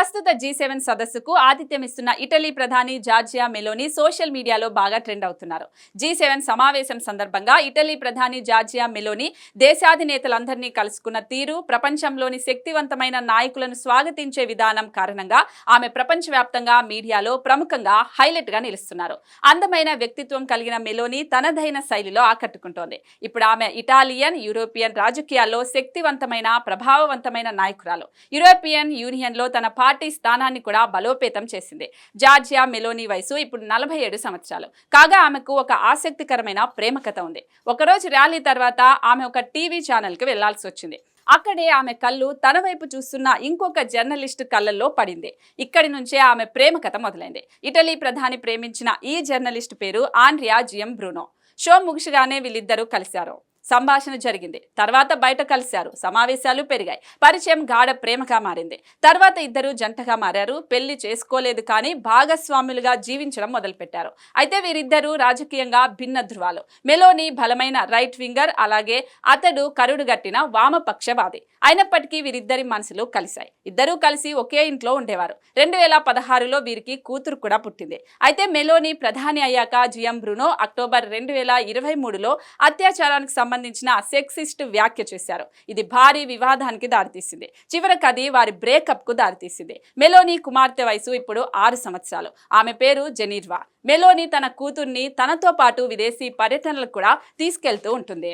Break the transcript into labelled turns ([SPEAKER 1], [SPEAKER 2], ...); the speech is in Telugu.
[SPEAKER 1] ప్రస్తుత జీ సెవెన్ సదస్సుకు ఆతిథ్యమిస్తున్న ఇటలీ ప్రధాని జార్జియా మెలోని సోషల్ మీడియాలో బాగా ట్రెండ్ అవుతున్నారు. జీ సెవెన్ సమావేశం సందర్భంగా ఇటలీ ప్రధాని జార్జియా మెలోని దేశాధినేతలందరినీ కలుసుకున్న తీరు ప్రపంచంలోని శక్తివంతమైన నాయకులను స్వాగతించే విధానం కారణంగా ఆమె ప్రపంచవ్యాప్తంగా మీడియాలో ప్రముఖంగా హైలైట్గా నిలుస్తున్నారు. అందమైన వ్యక్తిత్వం కలిగిన మెలోని తనదైన శైలిలో ఆకట్టుకుంటోంది. ఇప్పుడు ఆమె ఇటాలియన్ యూరోపియన్ రాజకీయాల్లో శక్తివంతమైన ప్రభావవంతమైన నాయకురాలు. యూరోపియన్ యూనియన్లో తన పార్టీ స్థానాన్ని కూడా బలోపేతం చేసింది. జార్జియా మెలోని వయసు ఇప్పుడు నలభై ఏడు సంవత్సరాలు. కాగా ఆమెకు ఒక ఆసక్తికరమైన ప్రేమ కథ ఉంది. ఒకరోజు ర్యాలీ తర్వాత ఆమె ఒక టీవీ ఛానల్కి వెళ్ళాల్సి వచ్చింది. అక్కడే ఆమె కళ్ళు తన వైపు చూస్తున్న ఇంకొక జర్నలిస్ట్ కళ్ళల్లో పడింది. ఇక్కడి నుంచే ఆమె ప్రేమ కథ మొదలైంది. ఇటలీ ప్రధాని ప్రేమించిన ఈ జర్నలిస్ట్ పేరు ఆండ్రియా జియం బ్రూనో షో ముగిసిగానే వీళ్ళిద్దరూ కలిశారు. సంభాషణ జరిగింది. తర్వాత బయట కలిశారు. సమావేశాలు పెరిగాయి. పరిచయం గాఢ ప్రేమగా మారింది. తర్వాత ఇద్దరు జంటగా మారారు. పెళ్ళి చేసుకోలేదు కానీ భాగస్వాములుగా జీవించడం మొదలుపెట్టారు. అయితే వీరిద్దరూ రాజకీయంగా భిన్న ధృవాలు. మెలోని బలమైన రైట్ వింగర్ అలాగే అతడు కరుడుగట్టిన వామపక్షవాది. అయినప్పటికీ వీరిద్దరి మనసులు కలిశాయి. ఇద్దరూ కలిసి ఒకే ఇంట్లో ఉండేవారు. రెండు వేల పదహారులో వీరికి కూతురు కూడా పుట్టింది. అయితే మెలోని ప్రధాని అయ్యాక జిఎం బ్రునో అక్టోబర్ రెండు వేల ఇరవై మూడులో అత్యాచారానికి సంబంధించిన సెక్సిస్ట్ వ్యాఖ్య చేశారు. ఇది భారీ వివాదానికి దారితీసింది. చివరకు అది వారి బ్రేకప్కు దారితీసింది. మెలోని కుమార్తె వయసు ఇప్పుడు ఆరు సంవత్సరాలు. ఆమె పేరు జెనీర్వా. మెలోని తన కూతుర్ని తనతో పాటు విదేశీ పర్యటనలకు కూడా తీసుకెళ్తూ ఉంటుంది.